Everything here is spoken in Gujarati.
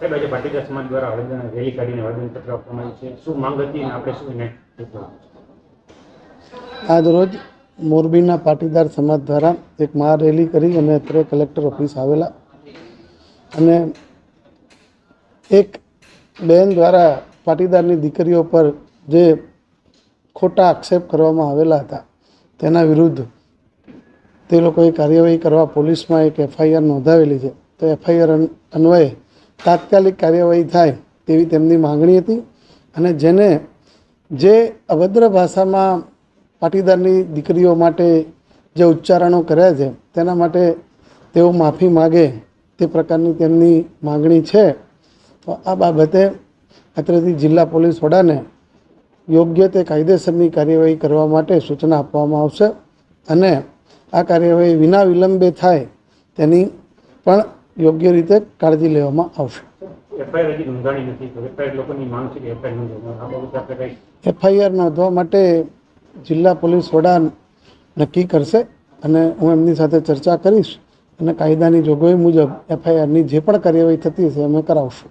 સાહેબ પાટીદાર સમાજ દ્વારા આવેદન રેલી કાઢીને આવેદનપત્ર આપવામાં આવ્યું છે. શું માંગ હતી આપણે શું એને હેતુ? આજ રોજ મોરબીના પાટીદાર સમાજ દ્વારા એક મહારેલી કરી અને અત્રે કલેક્ટર ઓફિસ આવેલા. અને એક બેન દ્વારા પાટીદારની દીકરીઓ પર જે ખોટા આક્ષેપ કરવામાં આવેલા હતા, તેના વિરુદ્ધ તે લોકોએ કાર્યવાહી કરવા પોલીસમાં એક એફઆઈઆર નોંધાવેલી છે. તો એફઆઈઆર અન્વયે તાત્કાલિક કાર્યવાહી થાય તેવી તેમની માંગણી હતી અને જેને જે અભદ્ર ભાષામાં પાટીદારની દીકરીઓ માટે જે ઉચ્ચારણો કર્યા છે, તેના માટે તેઓ માફી માગે તે પ્રકારની તેમની માંગણી છે. તો આ બાબતે અત્રેથી જિલ્લા પોલીસ વડાને યોગ્ય તે કાયદેસરની કાર્યવાહી કરવા માટે સૂચના આપવામાં આવશે અને આ કાર્યવાહી વિના વિલંબે થાય તેની પણ યોગ્ય રીતે કાળજી લેવામાં આવશે. એફઆઈઆર નોંધવા માટે જિલ્લા પોલીસ વડા નક્કી કરશે અને હું એમની સાથે ચર્ચા કરીશ અને કાયદાની જોગવાઈ મુજબ એફઆઈઆરની જે પણ કાર્યવાહી થતી હશે અમે કરાવશું.